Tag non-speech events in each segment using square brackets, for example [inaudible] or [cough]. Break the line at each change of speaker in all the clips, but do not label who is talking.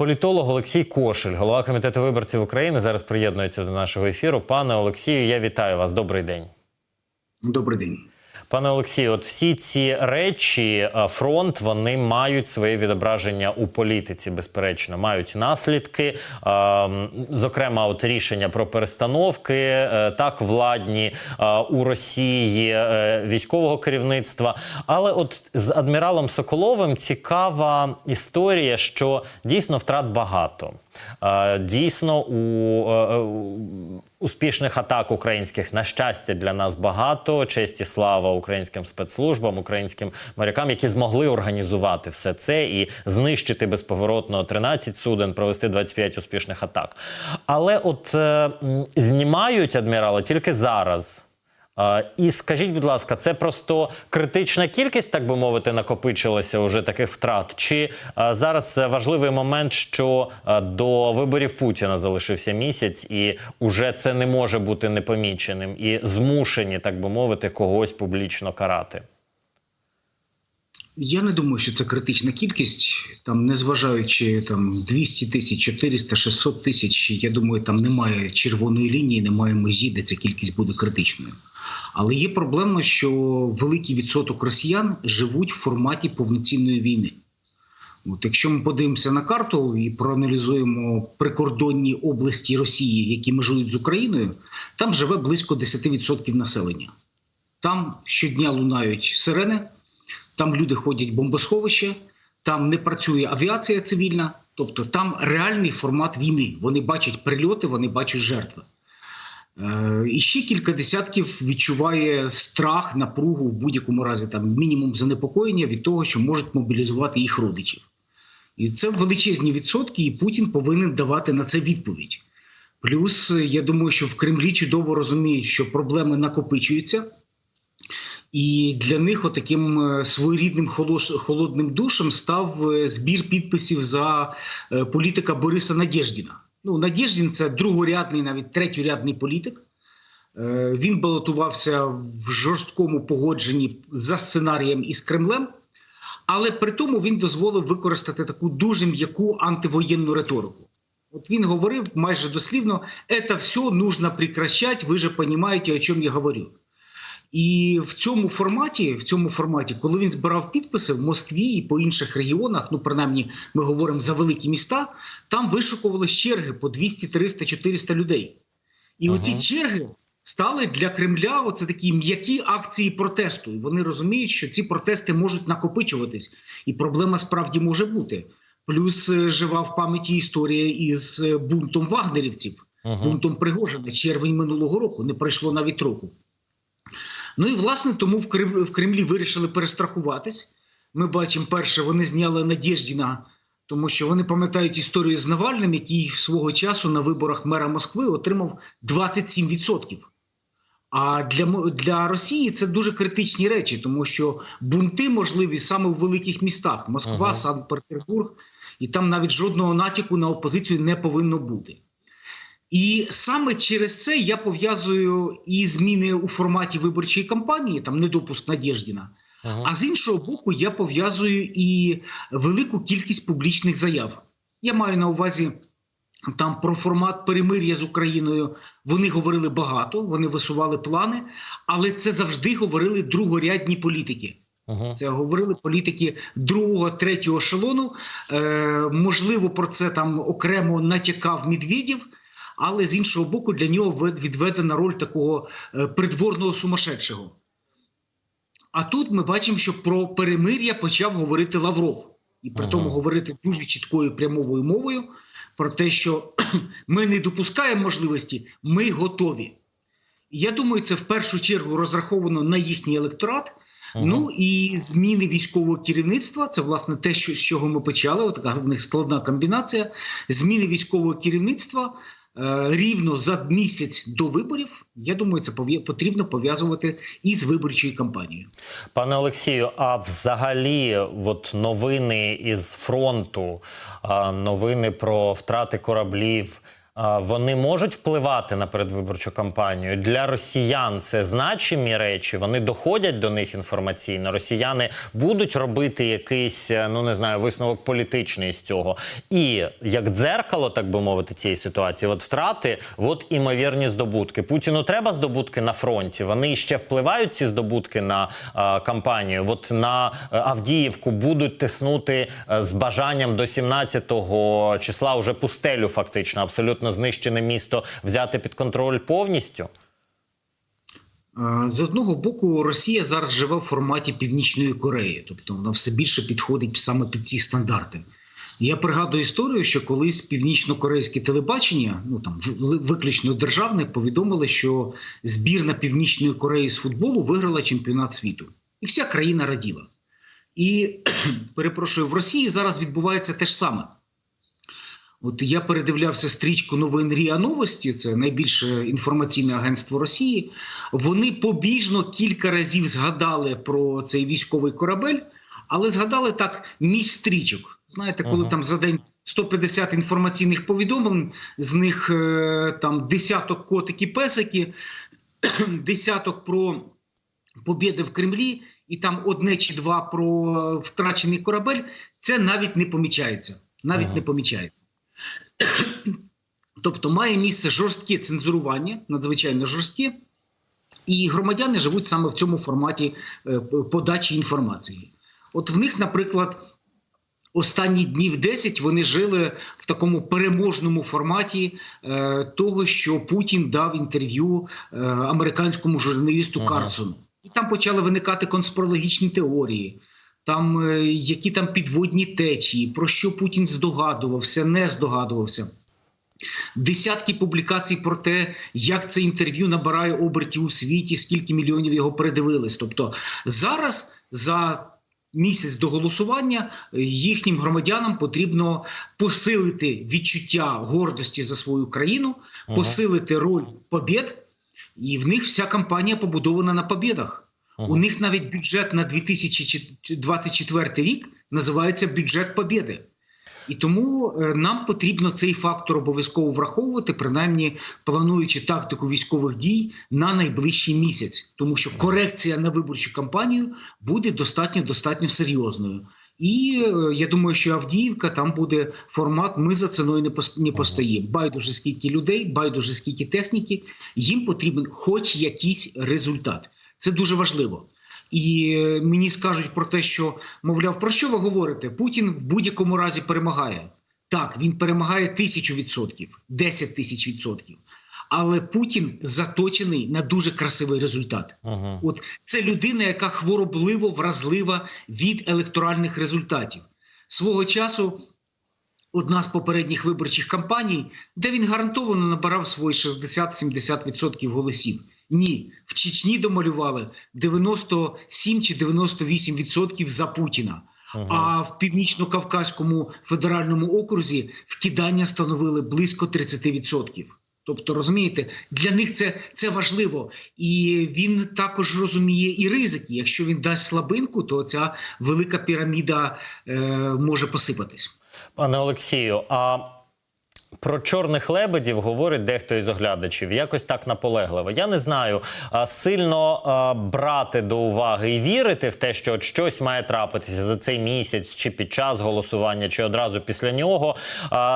Політолог Олексій Кошель, голова комітету виборців України, зараз приєднується до нашого ефіру. Пане Олексію, я вітаю вас. Добрий день.
Добрий день.
Пане Олексію, от всі ці речі, е, фронт, вони мають своє відображення у політиці, безперечно, мають наслідки. Е, Зокрема, от рішення про перестановки, е, так владні е, у Росії військового керівництва. Але от з адміралом Соколовим цікава історія, що дійсно втрат багато. Дійсно, у е, е, успішних атак українських на щастя для нас багато. Честь і слава українським спецслужбам, українським морякам, які змогли організувати все це і знищити безповоротно 13 суден, провести 25 успішних атак. Але от е, знімають адмірали тільки зараз. І скажіть, будь ласка, це просто критична кількість, так би мовити, накопичилася уже таких втрат? Чи е, зараз е, важливий момент, що е, до виборів Путіна залишився місяць, і уже це не може бути непоміченим, і змушені, так би мовити, когось публічно карати?
Я не думаю, що це критична кількість. Там, незважаючи там 200 тисяч, 400, 600 тисяч, я думаю, там немає червоної лінії, немає межі, де ця кількість буде критичною. Але є проблема, що великий відсоток росіян живуть в форматі повноцінної війни. От, якщо ми подивимося на карту і проаналізуємо прикордонні області Росії, які межують з Україною, там живе близько 10% населення. Там щодня лунають сирени, там люди ходять в бомбосховище, там не працює авіація цивільна, тобто там реальний формат війни. Вони бачать прильоти, вони бачать жертви. Е, І ще кілька десятків відчуває страх, напругу в будь-якому разі, там мінімум занепокоєння від того, що можуть мобілізувати їх родичів. І це величезні відсотки, і Путін повинен давати на це відповідь. Плюс, е, я думаю, що в Кремлі чудово розуміють, що проблеми накопичуються. І для них отаким е, своєрідним холодним душем став збір підписів за політика Бориса Надєждіна. Ну, Надєждін це другорядний, навіть третьорядний політик. Е, Він балотувався в жорсткому погодженні за сценарієм із Кремлем, але при тому він дозволив використати таку дуже м'яку антивоєнну риторику. От він говорив майже дослівно: «Это все нужно прекращать, ви же розумієте, о чому я говорю. І в цьому форматі, в цьому форматі, коли він збирав підписи в Москві і по інших регіонах, ну принаймні ми говоримо за великі міста, там вишукували черги по 200, 300, 400 людей. І
Ага.
оці черги стали для Кремля оце такі м'які акції протесту. І вони розуміють, що ці протести можуть накопичуватись, і проблема справді може бути. Плюс е, жива в пам'яті історія із е, бунтом вагнерівців,
Угу.
бунтом Пригожина, червень минулого року, не пройшло навіть року. Ну і власне тому в Кремлі, в Кремлі вирішили перестрахуватись. Ми бачимо, перше, вони зняли Надєждіна, тому що вони пам'ятають історію з Навальним, який свого часу на виборах мера Москви отримав 27%. А для, для Росії це дуже критичні речі, тому що бунти можливі саме в великих містах: Москва,
Ага.
Санкт-Петербург, і там навіть жодного натяку на опозицію не повинно бути. І саме через це я пов'язую і зміни у форматі виборчої кампанії, там недопуск Надєждіна. А з іншого боку, я пов'язую і велику кількість публічних заяв. Я маю на увазі там про формат перемир'я з Україною. Вони говорили багато, вони висували плани, але це завжди говорили другорядні політики.
Угу.
Це говорили політики другого, третього ешелону. Е, можливо, про це там окремо натякав Медведєв, але з іншого боку, для нього відведена роль такого е, придворного сумасшедшого. А тут ми бачимо, що про перемир'я почав говорити Лавров, і при
Ага.
тому говорити дуже чіткою прямовою мовою про те, що [clears throat] ми не допускаємо можливості, ми готові. Я думаю, це в першу чергу розраховано на їхній електорат.
Ага.
Ну і зміни військового керівництва це власне те, що з чого ми почали. От така в них складна комбінація. Зміни військового керівництва рівно за місяць до виборів. Я думаю, це потрібно пов'язувати із виборчою кампанією.
Пане Олексію, а взагалі, от новини із фронту, новини про втрати кораблів. А, Вони можуть впливати на передвиборчу кампанію для росіян. Це значимі речі. Вони доходять до них інформаційно. Росіяни будуть робити якийсь, е, ну не знаю, висновок політичний з цього. І як дзеркало, так би мовити, цієї ситуації, от втрати, от імовірні здобутки. Путіну треба здобутки на фронті. Вони ще впливають ці здобутки на е, кампанію. От на е, Авдіївку будуть тиснути е, з бажанням до 17-го числа уже пустелю, фактично, абсолютно знищене місто взяти під контроль повністю.
Е, З одного боку, Росія зараз живе в форматі Північної Кореї, тобто вона все більше підходить саме під ці стандарти. Я пригадую історію, що колись північно-корейське телебачення, ну там виключно державне, повідомили, що збірна Північної Кореї з футболу виграла чемпіонат світу, і вся країна раділа. І [clears throat] перепрошую, в Росії зараз відбувається те ж саме. От я передивлявся стрічку новин РІА Новості, це найбільше інформаційне агентство Росії. Вони побіжно кілька разів згадали про цей військовий корабель, але згадали так між стрічок. Знаєте, коли
Ага.
там за день 150 інформаційних повідомлень, з них е, там десяток котики песики, [clears throat] десяток про побіди в Кремлі, і там одне чи два про втрачений корабель, це навіть не помічається. Навіть
Ага.
не помічається. [coughs] Тобто має місце жорстке цензурування, надзвичайно жорстке, і громадяни живуть саме в цьому форматі е, подачі інформації. От в них, наприклад, останні днів 10 вони жили в такому переможному форматі е, того, що Путін дав інтерв'ю е, американському журналісту
Ага.
Карлсону. І там почали виникати конспірологічні теорії. Там е, які там підводні течії, про що Путін здогадувався, не здогадувався. Десятки публікацій про те, як це інтерв'ю набирає обертів у світі, скільки мільйонів його передивились. Тобто зараз за місяць до голосування е, їхнім громадянам потрібно посилити відчуття гордості за свою країну, посилити роль побєд, і в них вся кампанія побудована на побєдах. У них навіть бюджет на 2024 рік називається бюджет побєди. І тому е, нам потрібно цей фактор обов'язково враховувати, принаймні плануючи тактику військових дій на найближчий місяць, тому що корекція на виборчу кампанію буде достатньо достатньо серйозною. І е, я думаю, що Авдіївка там буде формат. Ми за ціною не постоїмо. Байдуже скільки людей, байдуже скільки техніки. Їм потрібен хоч якийсь результат. Це дуже важливо. І е, мені скажуть про те, що мовляв, про що ви говорите? Путін в будь-якому разі перемагає. Так, він перемагає тисячу відсотків, 10 тисяч відсотків. Але Путін заточений на дуже красивий результат.
Ага.
От це людина, яка хворобливо вразлива від електоральних результатів. Свого часу одна з попередніх виборчих кампаній, де він гарантовано набирав свої 60-70% голосів. Ні, в Чечні домалювали 97 чи 98% за Путіна.
Ага.
А в північно-кавказькому федеральному окрузі вкидання становили близько 30%. Тобто, розумієте, для них це, це важливо, і він також розуміє і ризики. Якщо він дасть слабинку, то ця велика піраміда е, може посипатись.
Пане Олексію, а про чорних лебедів говорить дехто із оглядачів, якось так наполегливо. Я не знаю, сильно брати до уваги і вірити в те, що от щось має трапитися за цей місяць, чи під час голосування, чи одразу після нього.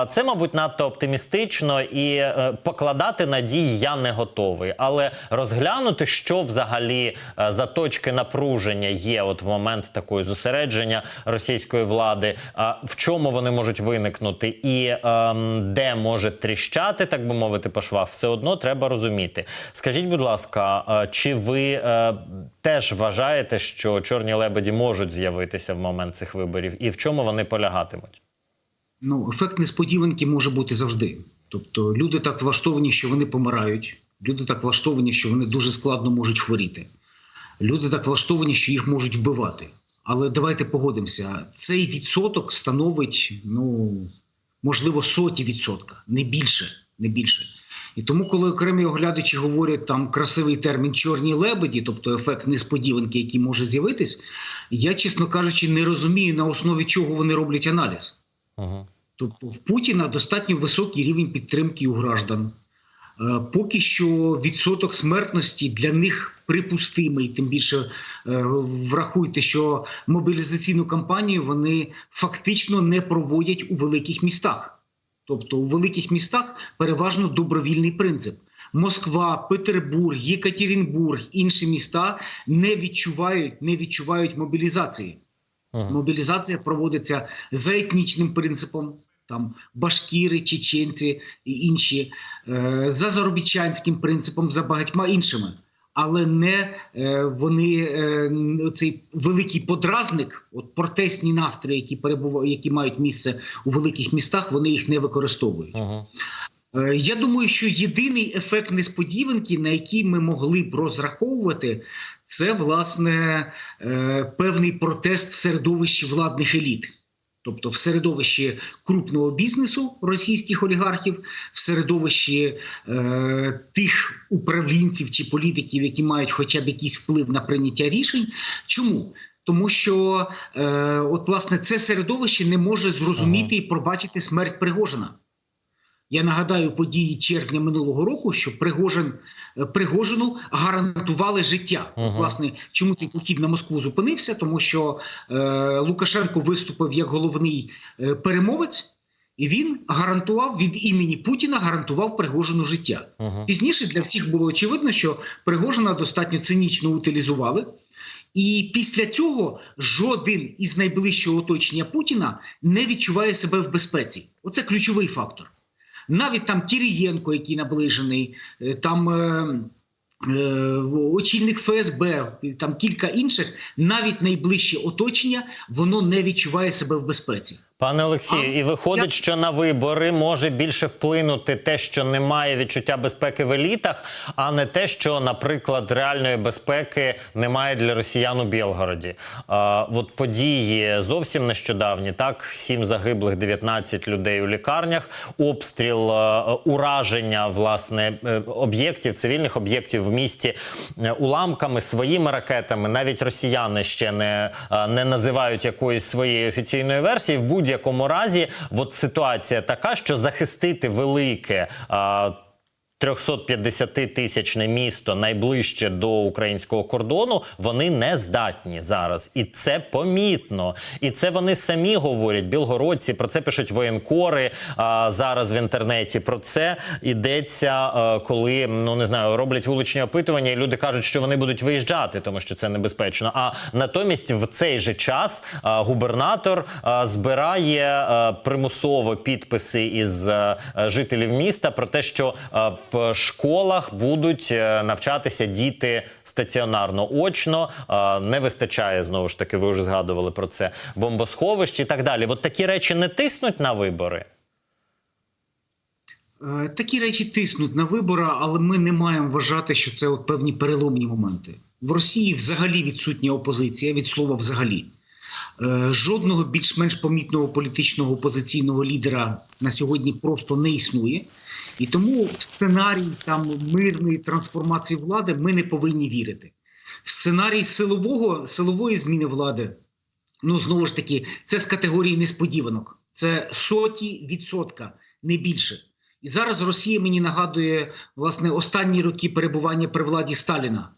Це, мабуть, надто оптимістично і е, покладати надії я не готовий. Але розглянути, що взагалі е, за точки напруження є от в момент такої зосередження російської влади, в чому вони можуть виникнути, і ем, може тріщати, так би мовити, по швах, все одно треба розуміти. Скажіть, будь ласка, е, чи ви е, теж вважаєте, що чорні лебеді можуть з'явитися в момент цих виборів, і в чому вони полягатимуть?
Ну, ефект несподіванки може бути завжди. Тобто люди так влаштовані, що вони помирають. Люди так влаштовані, що вони дуже складно можуть хворіти. Люди так влаштовані, що їх можуть вбивати. Але давайте погодимося, цей відсоток становить, ну можливо, соті відсотка, не більше, не більше. І тому, коли окремі оглядачі говорять там красивий термін чорні лебеді, тобто ефект несподіванки, який може з'явитись, я, чесно кажучи, не розумію на основі чого вони роблять аналіз.
Угу.
Тобто в Путіна достатньо високий рівень підтримки у граждан. Е, Поки що відсоток смертності для них припустимий. Тим більше е, врахуйте, що мобілізаційну кампанію вони фактично не проводять у великих містах. Тобто у великих містах переважно добровільний принцип. Москва, Петербург, Єкатеринбург, інші міста не відчувають, не відчувають мобілізації.
Мгм.
Мобілізація проводиться за етнічним принципом. Там башкіри, чеченці і інші е, за заробітчанським принципом, за багатьма іншими, але не е, вони е, цей великий подразник, от протестні настрої, які перебувають, які мають місце у великих містах, вони їх не використовують.
Мгм.
Е, Я думаю, що єдиний ефект несподіванки, на який ми могли б розраховувати, це власне певний протест в середовищі владних еліт. Тобто в середовищі крупного бізнесу російських олігархів, в середовищі е, тих управлінців чи політиків, які мають хоча б якийсь вплив на прийняття рішень. Чому? Тому що е, от власне це середовище не може зрозуміти і пробачити смерть Пригожина. Я нагадаю події червня минулого року, що Пригожин е, Пригожину гарантували життя. От, власне, чому цей похід на Москву зупинився? Тому що е, Лукашенко виступив як головний е, перемовець, і він гарантував від імені Путіна гарантував Пригожину життя.
Мгм.
Пізніше для всіх було очевидно, що Пригожина достатньо цинічно утилізували. І після цього жоден із найближчого оточення Путіна не відчуває себе в безпеці. Оце ключовий фактор. Навіть там Кірієнко, який наближений, е, там е, очільник ФСБ, там кілька інших, навіть найближче оточення, воно не відчуває себе в безпеці.
Пане Олексію, і виходить,
я-
що на вибори може більше вплинути те, що немає відчуття безпеки в елітах, а не те, що, наприклад, реальної безпеки немає для росіян у Білгороді. А, от події зовсім нещодавні, так, сім загиблих, 19 людей у лікарнях, обстріл, е, ураження власне е, об'єктів, цивільних об'єктів в місті е, уламками, своїми ракетами. Навіть росіяни ще не, е, не називають якоїсь своєї офіційної версії. В будь-якому разі, от ситуація така, що захистити велике. Е, 350-тисячне місто найближче до українського кордону, вони не здатні зараз, і це помітно. І це вони самі говорять. Білгородці про це пишуть воєнкори а, зараз в інтернеті. Про це йдеться, а, коли ну не знаю, роблять вуличні опитування, і люди кажуть, що вони будуть виїжджати, тому що це небезпечно. А натомість в цей же час а, губернатор а, збирає а, примусово підписи із а, жителів міста про те, що а, в школах будуть е, навчатися діти стаціонарно очно. Не вистачає знову ж таки. Ви вже згадували про це бомбосховищ і так далі. От такі речі не тиснуть на вибори.
Е, Такі речі тиснуть на вибори, але ми не маємо вважати, що це от певні переломні моменти. В Росії взагалі відсутня опозиція від слова взагалі. Е, Жодного більш-менш помітного політичного опозиційного лідера на сьогодні просто не існує. І тому в сценарій там мирної трансформації влади ми не повинні вірити. В сценарій силового, силової зміни влади ну знову ж таки, це з категорії несподіванок. Це соті відсотка, не більше. І зараз Росія мені нагадує власне останні роки перебування при владі Сталіна,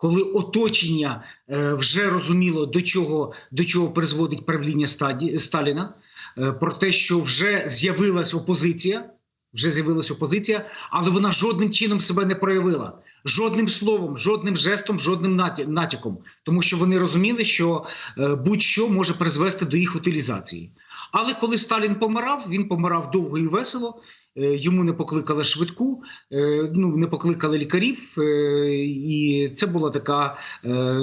коли оточення е, вже розуміло, до чого, до чого призводить правління Сталіна, е, про те, що вже з'явилась опозиція. Вже з'явилася опозиція, але вона жодним чином себе не проявила, жодним словом, жодним жестом, жодним натяком, тому що вони розуміли, що е, будь-що може призвести до їх утилізації. Але коли Сталін помирав, він помирав довго і весело. е, Йому не покликали швидку, е, ну не покликали лікарів, е, і це була така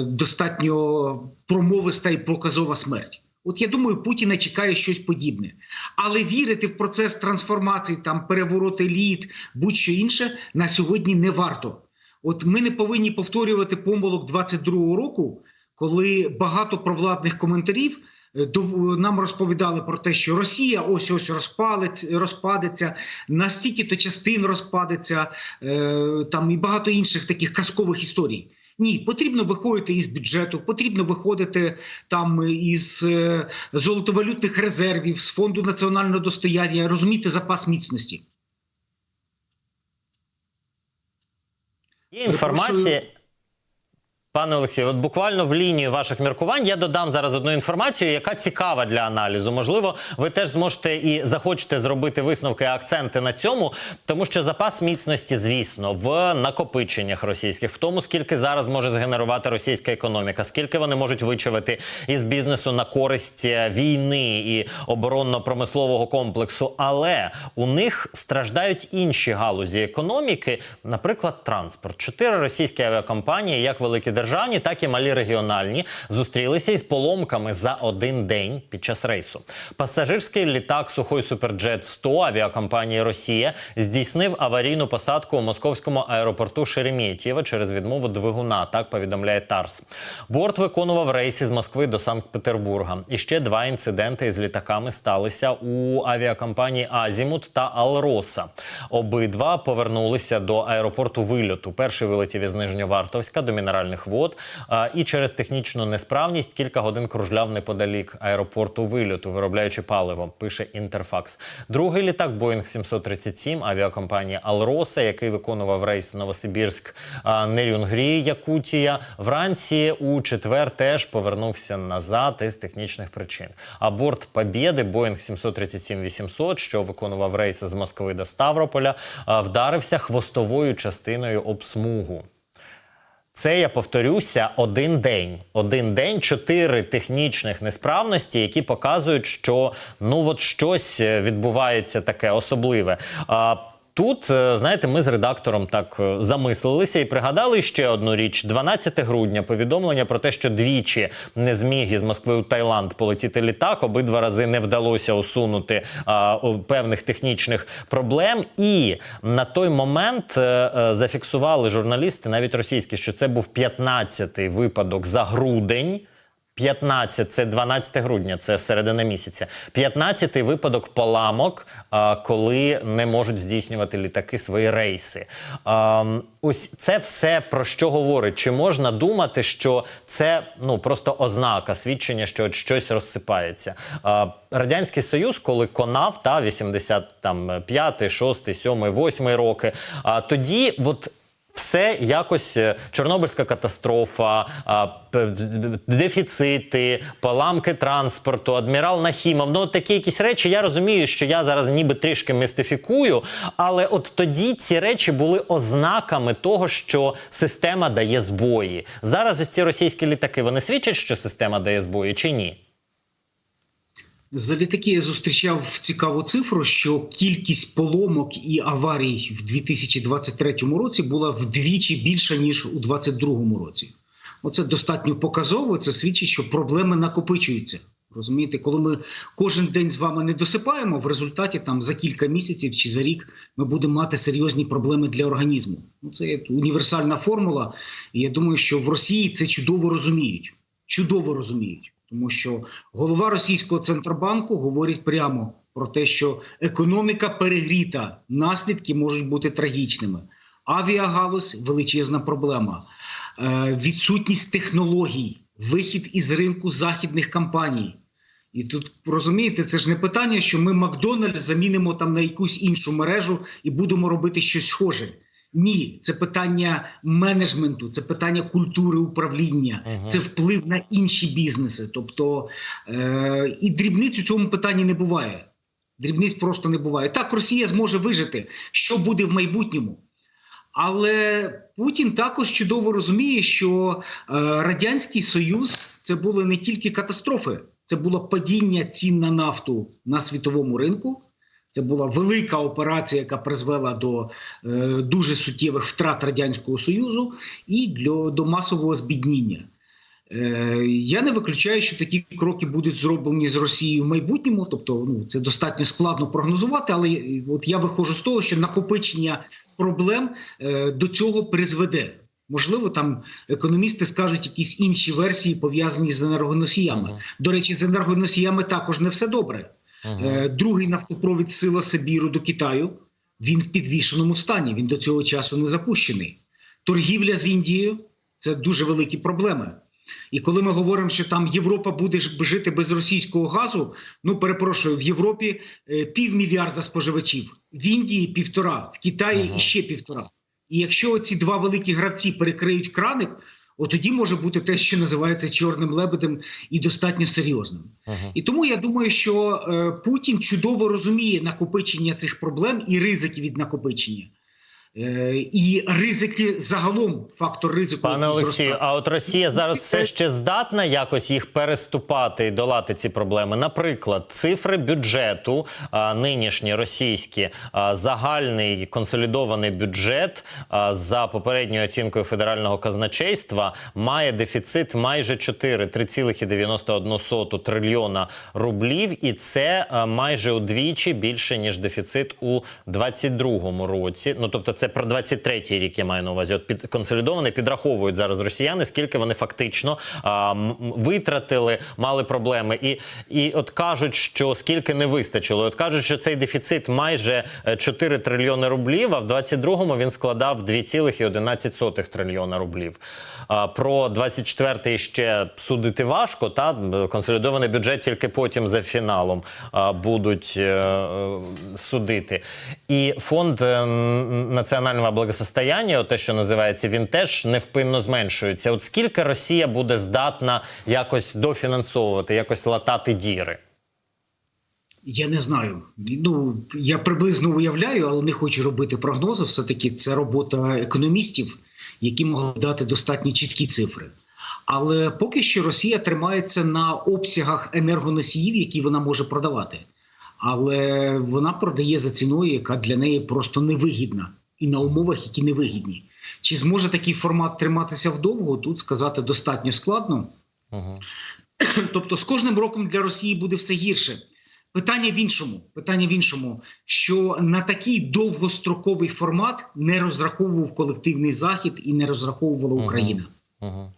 достатньо промовиста і проказова смерть. От я думаю, Путіна чекає щось подібне. Але вірити в процес трансформації, там переворот еліт, будь-що інше на сьогодні не варто. От ми не повинні повторювати помилок 22-го року, коли багато провладних коментарів нам розповідали про те, що Росія ось ось розпалиться, розпадеться, настільки то частин розпадеться, е, там і багато інших таких казкових історій. Ні, потрібно виходити із бюджету, потрібно виходити там із е, золотовалютних резервів, з фонду національного достояння, розуміти запас міцності.
Є інформація. Пане Олексію, от буквально в лінію ваших міркувань я додам зараз одну інформацію, яка цікава для аналізу. Можливо, ви теж зможете і захочете зробити висновки акценти на цьому, тому що запас міцності, звісно, в накопиченнях російських, в тому скільки зараз може згенерувати російська економіка, скільки вони можуть вичавити із бізнесу на користь е, війни і оборонно-промислового комплексу. Але у них страждають інші галузі економіки, наприклад, транспорт. Чотири російські авіакомпанії, як великі державні, так і малі регіональні, зустрілися із поломками за один день під час рейсу. Пасажирський літак Сухой Суперджет 100 авіакомпанії Росія здійснив аварійну посадку у московському аеропорту Шереметьєво через відмову двигуна. Так повідомляє Тарс. Борт виконував рейс із Москви до Санкт-Петербурга. І ще два інциденти із літаками сталися у авіакомпанії Азімут та Алроса. Обидва повернулися до аеропорту вильоту. Перший вилетів із Нижньовартовська до мінеральних а, і через технічну несправність кілька годин кружляв неподалік аеропорту вильоту, виробляючи паливо. Пише Інтерфакс. Другий літак Боїнг 737 авіакомпанії Алроса, який виконував рейс Новосибірськ Нерюнгрі, Якутія. Вранці у четвер теж повернувся назад із технічних причин. А борт Побєди Боїнг 737-800, що виконував рейс з Москви до Ставрополя, вдарився хвостовою частиною об смугу. Це я повторюся один день. Один день, чотири технічних несправності, які показують, що ну от щось е, відбувається таке особливе. А Тут, е, знаєте, ми з редактором так е, замислилися і пригадали ще одну річ: 12 грудня повідомлення про те, що двічі не зміг із Москви у Таїланд полетіти літак. Обидва рази не вдалося усунути а, певних технічних проблем. І на той момент е, е, зафіксували журналісти, навіть російські, що це був 15-й випадок за грудень. 15, це 12 грудня, це середина місяця. 15-й випадок поламок, коли не можуть здійснювати літаки свої рейси. Ось це все про що говорить? Чи можна думати, що це ну просто ознака свідчення, що щось розсипається? Радянський Союз, коли конав та 85, 6, 7, 8 роки, а тоді от все якось е, Чорнобильська катастрофа, дефіцити, поламки транспорту, адмірал Нахімов. Ну, такі якісь речі. Я розумію, що я зараз ніби трішки містифікую, але от тоді ці речі були ознаками того, що система дає збої. Зараз ось ці російські літаки вони свідчать, що система дає збої чи ні?
За літаки я зустрічав цікаву цифру, що кількість поломок і аварій в 2023 році була вдвічі більша ніж у 2022 році. Оце достатньо показово. Це свідчить, що проблеми накопичуються. Розумієте, коли ми кожен день з вами не досипаємо, в результаті там за кілька місяців чи за рік ми будемо мати серйозні проблеми для організму. Ну це є універсальна формула. І я думаю, що в Росії це чудово розуміють. Чудово розуміють, тому що голова російського центробанку говорить прямо про те, що економіка перегріта, наслідки можуть бути трагічними. Авіагалузь величезна проблема, е, відсутність технологій, вихід із ринку західних компаній. І тут розумієте, це ж не питання, що ми Макдональдс замінимо там на якусь іншу мережу і будемо робити щось схоже. Ні, це питання менеджменту, це питання культури управління,
Мгм.
це вплив на інші бізнеси. Тобто е- і дрібниць у цьому питанні не буває. Дрібниць просто не буває. Так, Росія зможе вижити, що буде в майбутньому. Але Путін також чудово розуміє, що е, Радянський Союз це були не тільки катастрофи, це було падіння цін на нафту на світовому ринку. Це була велика операція, яка призвела до е, дуже суттєвих втрат Радянського Союзу і для, до масового збідніння. Е, я не виключаю, що такі кроки будуть зроблені з Росією в майбутньому. Тобто, ну це достатньо складно прогнозувати, але е, от я виходжу з того, що накопичення проблем е, до цього призведе. Можливо, там економісти скажуть якісь інші версії пов'язані з енергоносіями. До речі, з енергоносіями також не все добре. Е, Другий нафтопровід Сила Сибіру до Китаю. Він в підвішеному стані. Він до цього часу не запущений. Торгівля з Індією Це дуже великі проблеми. І коли ми говоримо, що там Європа буде жити без російського газу, ну перепрошую, в Європі е, півмільярда споживачів, в Індії півтора, в Китаї
Ага.
іще півтора. І якщо ці два великі гравці перекриють краник, от тоді може бути те, що називається чорним лебедем, і достатньо серйозним.
Угу.
І тому я думаю, що е, Путін чудово розуміє накопичення цих проблем і ризики від накопичення. Е, і ризики загалом, фактор ризику.
Пане Олексію, а от Росія зараз все ще здатна якось їх переступати і долати ці проблеми. Наприклад, цифри бюджету нинішні російські, загальний консолідований бюджет за попередньою оцінкою федерального казначейства має дефіцит майже 4, 3,91 трильйона рублів, і це майже удвічі більше ніж дефіцит у 22-му році. Ну тобто, це про 23-й рік я маю на увазі. От під консолідований підраховують зараз росіяни, скільки вони фактично а, витратили, мали проблеми, і, і от кажуть, що скільки не вистачило. От кажуть, що цей дефіцит майже е, 4 трильйони рублів. А в 22-му він складав 2,11 трильйона рублів. А, про 24-й ще судити важко. Та консолідований бюджет тільки потім за фіналом а, будуть е, е, судити. І фонд е, н- національного благосостояння, те, що називається, він теж невпинно зменшується. От скільки Росія буде здатна якось дофінансовувати, якось латати діри?
Я не знаю. Ну я приблизно уявляю, але не хочу робити прогнози. Все таки це робота економістів, які могли дати достатньо чіткі цифри. Але поки що Росія тримається на обсягах енергоносіїв, які вона може продавати. Але вона продає за ціною, яка для неї просто невигідна, і на умовах, які невигідні. Чи зможе такий формат триматися вдовго? Тут сказати достатньо складно.
Угу. [clears throat]
Тобто з кожним роком для Росії буде все гірше. Питання в іншому. Питання в іншому, що на такий довгостроковий формат не розраховував колективний захід і не розраховувала. Україна.
Угу.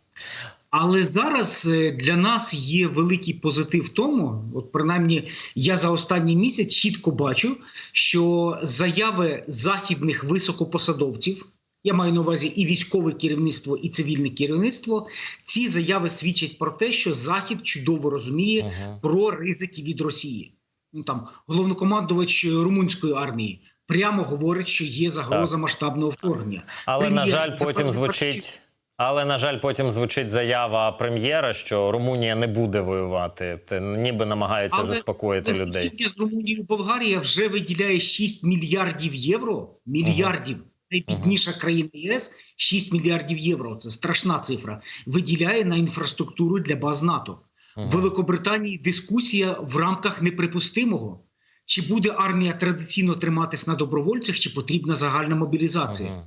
Але зараз е, для нас є великий позитив в тому, от принаймні я за останній місяць чітко бачу, що заяви західних високопосадовців, я маю на увазі і військове керівництво, і цивільне керівництво, ці заяви свідчать про те, що Захід чудово розуміє
Угу.
про ризики від Росії. Ну там головнокомандувач румунської армії прямо говорить, що є загроза масштабного вторгнення.
Але на жаль, потім звучить. Але на жаль, потім звучить заява прем'єра, що Румунія не буде воювати. Ніби намагаються
Але-
заспокоїти людей.
Тільки з Румунією Болгарія вже виділяє 6 мільярдів євро. Мільярдів. Найбідніша країна ЄС 6 мільярдів євро. Це страшна цифра. Виділяє на інфраструктуру для баз НАТО. В Великобританії дискусія в рамках неприпустимого. Чи буде армія традиційно триматись на добровольцях, чи потрібна загальна мобілізація?
Мгм.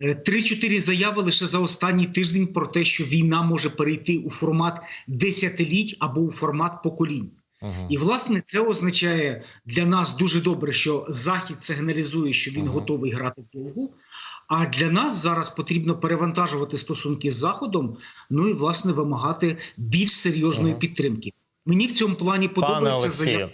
Е, Три-чотири заяви лише за останній тиждень про те, що війна може перейти у формат десятиліть або у формат поколінь.
Мгм.
І власне це означає для нас дуже добре, що Захід сигналізує, що він
Ага.
готовий грати довго. А для нас зараз потрібно перевантажувати стосунки з Заходом, ну і власне вимагати більш серйозної
Ага.
підтримки. Мені в цьому плані подобається заява.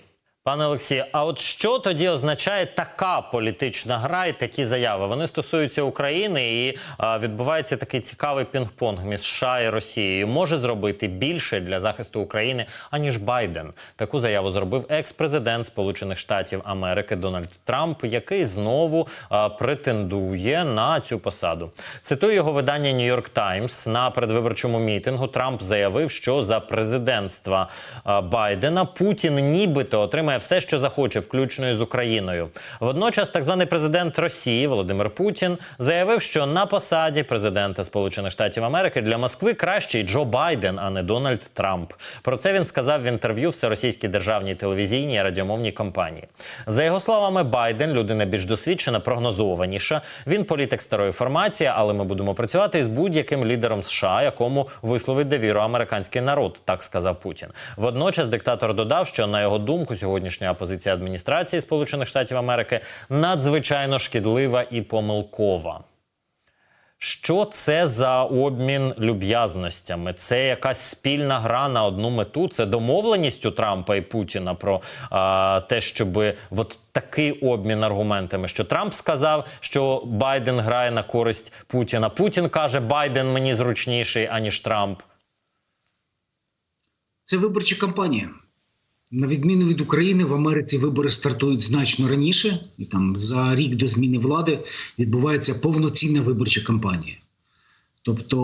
Пане Олексію, а от що тоді означає така політична гра і такі заяви? Вони стосуються України і а, відбувається такий цікавий пінг-понг між США і Росією. Може зробити більше для захисту України аніж Байден. Таку заяву зробив екс-президент Сполучених Штатів Америки Дональд Трамп, який знову а, претендує на цю посаду. Цитую його видання York Times. на передвиборчому мітингу. Трамп заявив, що за президентства а, Байдена Путін нібито отримає все, що захоче, включно із Україною. Водночас, так званий президент Росії Володимир Путін заявив, що на посаді президента Сполучених Штатів Америки для Москви кращий Джо Байден, а не Дональд Трамп. Про це він сказав в інтерв'ю всеросійській державній телевізійній радіомовній компанії. За його словами, Байден людина більш досвідчена, прогнозованіша. Він політик старої формації, але ми будемо працювати із будь-яким лідером США, якому висловить довіру американський народ, так сказав Путін. Водночас диктатор додав, що на його думку сьогоднішня позиція адміністрації Сполучених Штатів Америки надзвичайно шкідлива і помилкова. Що це за обмін люб'язностями? Це якась спільна гра на одну мету? Це домовленість у Трампа і Путіна про а, те, щоб от такий обмін аргументами. Що Трамп сказав, що Байден грає на користь Путіна. Путін каже, Байден мені зручніший аніж Трамп.
Це виборча кампанія. На відміну від України, в Америці вибори стартують значно раніше, і там за рік до зміни влади відбувається повноцінна виборча кампанія. Тобто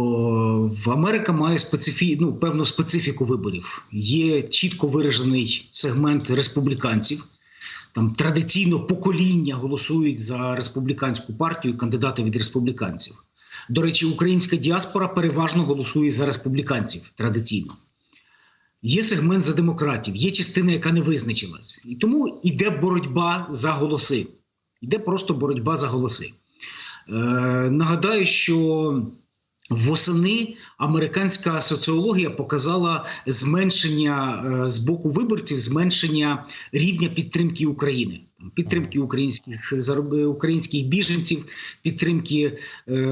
в Америка має специфі... ну, певну специфіку виборів. Є чітко виражений сегмент республіканців. Там традиційно покоління голосують за республіканську партію, кандидати від республіканців. До речі, українська діаспора переважно голосує за республіканців традиційно. Є сегмент за демократів, є частина, яка не визначилась. І тому йде боротьба за голоси. Йде просто боротьба за голоси. Е, нагадаю, що восени американська соціологія показала зменшення е, з боку виборців, зменшення рівня підтримки України. Підтримки українських українських біженців, підтримки е,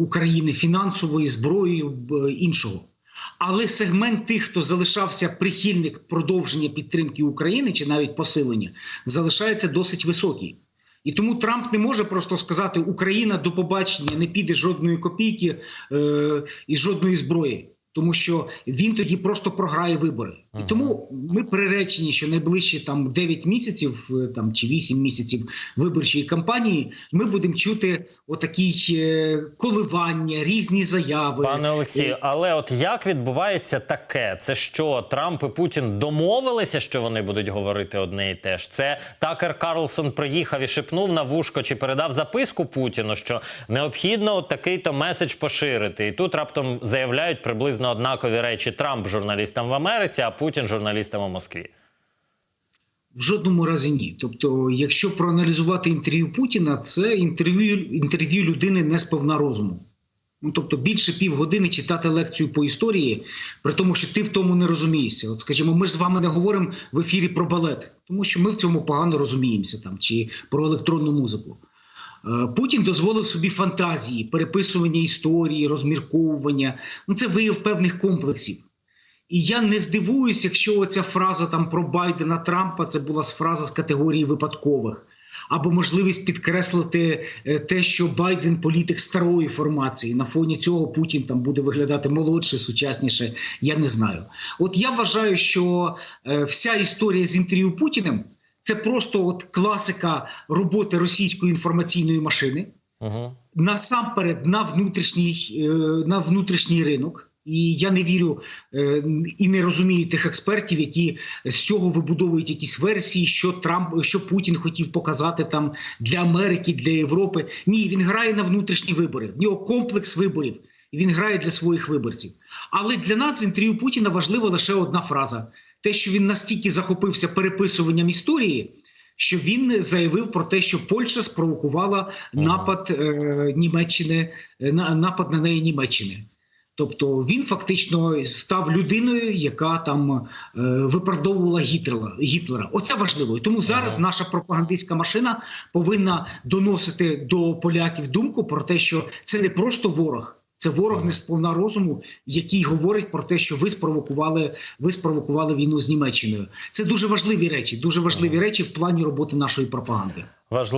України фінансової зброєю б- іншого. Але сегмент тих, хто залишався прихильник продовження підтримки України чи навіть посилення, залишається досить високий. І тому Трамп не може просто сказати: Україна до побачення не піде жодної копійки е, і жодної зброї, тому що він тоді просто програє вибори. І тому ми приречені, що найближчі там 9 місяців е, там чи 8 місяців виборчої кампанії ми будемо чути отакі е, коливання, різні заяви.
Пане Олексію, але от як відбувається таке? Це що Трамп і Путін домовилися, що вони будуть говорити одне і те ж? Це Такер Карлсон приїхав і шепнув на вушко чи передав записку Путіну, що необхідно от такий-то меседж поширити. І тут раптом заявляють приблизно однакові речі Трамп журналістам в Америці, а Путін журналістам у Москві.
В жодному разі ні. Тобто, якщо проаналізувати інтерв'ю Путіна, це інтерв'ю інтерв'ю людини не сповна розуму. Ну, тобто більше півгодини читати лекцію по історії, при тому, що ти в тому не розумієшся. От, скажімо, ми ж з вами не говоримо в ефірі про балет, тому що ми в цьому погано розуміємося там чи про електронну музику. Е, Путін дозволив собі фантазії, переписування історії, розмірковування. Ну, це вияв певних комплексів. І я не здивуюсь, якщо ця фраза там про Байдена Трампа це була фраза з категорії випадкових, або можливість підкреслити е, те, що Байден політик старої формації. На фоні цього Путін там буде виглядати молодше, сучасніше. Я не знаю. От я вважаю, що е, вся історія з інтерв'ю Путіним це просто от класика роботи російської інформаційної машини
Угу.
насамперед на внутрішній, е, на внутрішній ринок. І я не вірю е, і не розумію тих експертів, які з цього вибудовують якісь версії, що Трамп, що Путін хотів показати там для Америки, для Європи. Ні, він грає на внутрішні вибори. В нього комплекс виборів. Він грає для своїх виборців. Але для нас з інтерв'ю Путіна важлива лише одна фраза: те, що він настільки захопився переписуванням історії, що він заявив про те, що Польща спровокувала напад е, Німеччини, е, на напад на неї Німеччини. Тобто він фактично став людиною, яка там е, виправдовувала Гітлера. Гітлера. Оце важливо. І тому зараз наша пропагандистська машина повинна доносити до поляків думку про те, що це не просто ворог. Це ворог не сповна розуму, який говорить про те, що ви спровокували, ви спровокували війну з Німеччиною. Це дуже важливі речі, дуже важливі речі в плані роботи нашої пропаганди.
Важливо.